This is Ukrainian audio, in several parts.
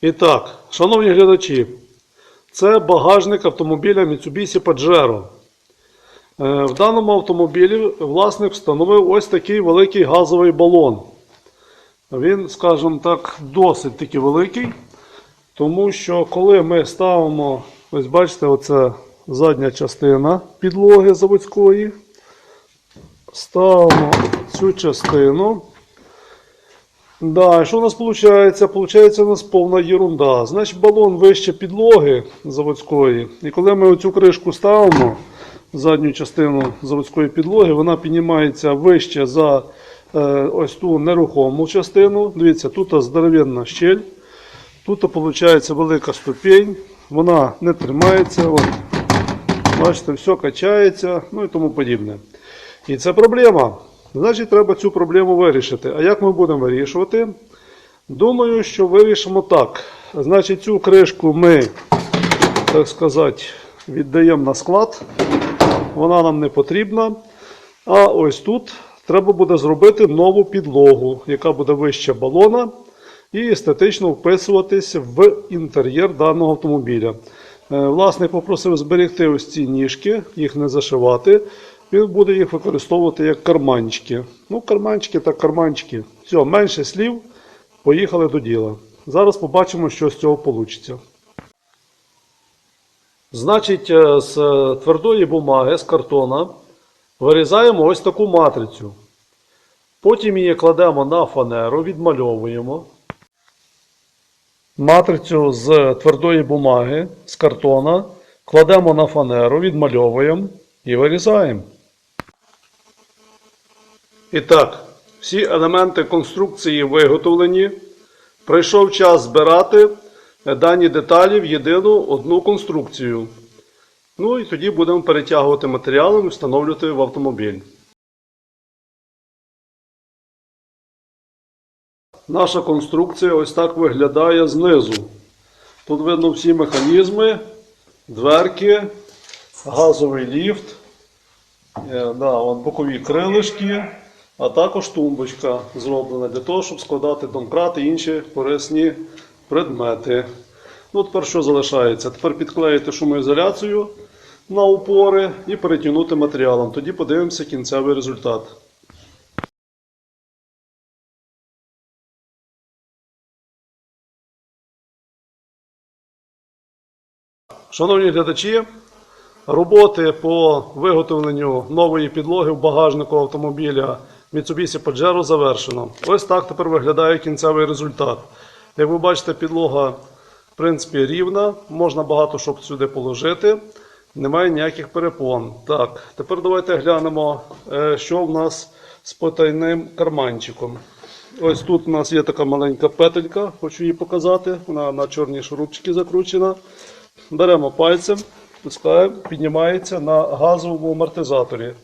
І так, шановні глядачі, це багажник автомобіля Mitsubishi Pajero. Е, В даному автомобілі власник встановив ось такий великий газовий балон. Він, скажімо так, досить таки великий, тому що коли ми ставимо, ось бачите, оце задня частина підлоги заводської, ставимо цю частину. Да, що у нас виходить? Получається у нас повна ерунда. Значить, балон вище підлоги заводської. І коли ми оцю кришку ставимо, задню частину заводської підлоги, вона піднімається вище за е, ось ту нерухому частину. Дивіться, тут здоровенна щель. Тут виходить велика ступінь, вона не тримається. От. Бачите, все качається, ну і тому подібне. І це проблема. Значить, треба цю проблему вирішити. А як ми будемо вирішувати? Думаю, що вирішимо так. Значить, цю кришку ми, так сказати, віддаємо на склад. Вона нам не потрібна. А ось тут треба буде зробити нову підлогу, яка буде вище балона і естетично вписуватись в інтер'єр даного автомобіля. Е, Власник попросив зберегти ось ці ніжки, їх не зашивати. Він буде їх використовувати як карманчики. Ну, карманчики та карманчики. Все, менше слів. Поїхали до діла. Зараз побачимо, що з цього вийде. Значить, е, з твердої бумаги, з картона, вирізаємо ось таку матрицю. Потім її кладемо на фанеру, відмальовуємо. Матрицю з твердої бумаги, з картона, кладемо на фанеру, відмальовуємо і вирізаємо. І так, всі елементи конструкції виготовлені. Прийшов час збирати дані деталі в єдину одну конструкцію. Ну і тоді будемо перетягувати матеріалом і встановлювати в автомобіль. Наша конструкція ось так виглядає знизу. Тут видно всі механізми, дверки, газовий ліфт, е, да, от бокові крилишки, а також тумбочка зроблена для того, щоб складати домкрат і інші корисні предмети. Ну, тепер що залишається? Тепер підклеїти шумоізоляцію на упори і перетягнути матеріалом. Тоді подивимося кінцевий результат. Шановні глядачі, роботи по виготовленню нової підлоги в багажнику автомобіля Mitsubishi Pajero завершено. Ось так тепер виглядає кінцевий результат. Як ви бачите, підлога в принципі рівна, можна багато що сюди положити. Немає ніяких перепон. Так, тепер давайте глянемо, е, що в нас з потайним карманчиком. Ось тут у нас є така маленька петелька, хочу її показати. Вона на чорні шурупчики закручена. Беремо пальцем, пускаємо, піднімається на газовому амортизаторі.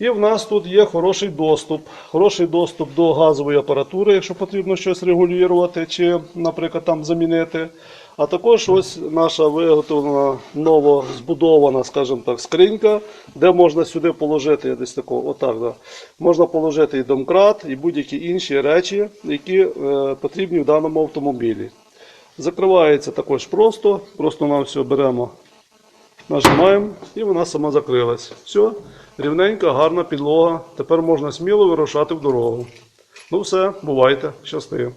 І в нас тут є хороший доступ. Хороший доступ до газової апаратури, якщо потрібно щось регулювати чи, наприклад, там замінити. А також ось наша виготовлена ново збудована, скажімо так, скринька, де можна сюди положити я десь тако, отак, да. можна положити і домкрат, і будь-які інші речі, які е, потрібні в даному автомобілі. Закривається також просто, просто нам все беремо, нажимаємо і вона сама закрилась. Все, рівненька, гарна підлога. Тепер можна сміло вирушати в дорогу. Ну все, бувайте, щасти.